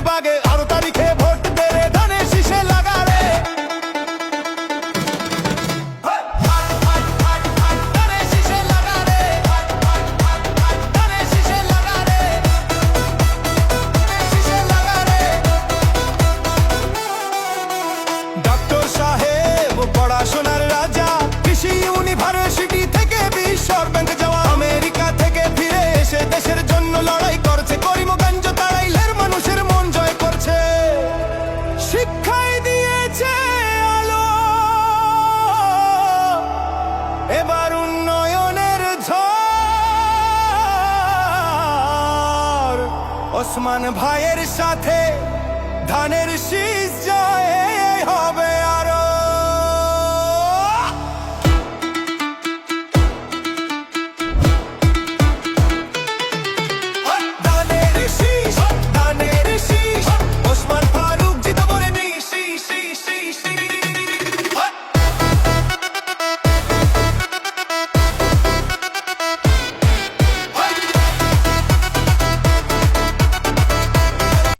Bucket. Osman ভাইয়ের সাথে ধানের শীষ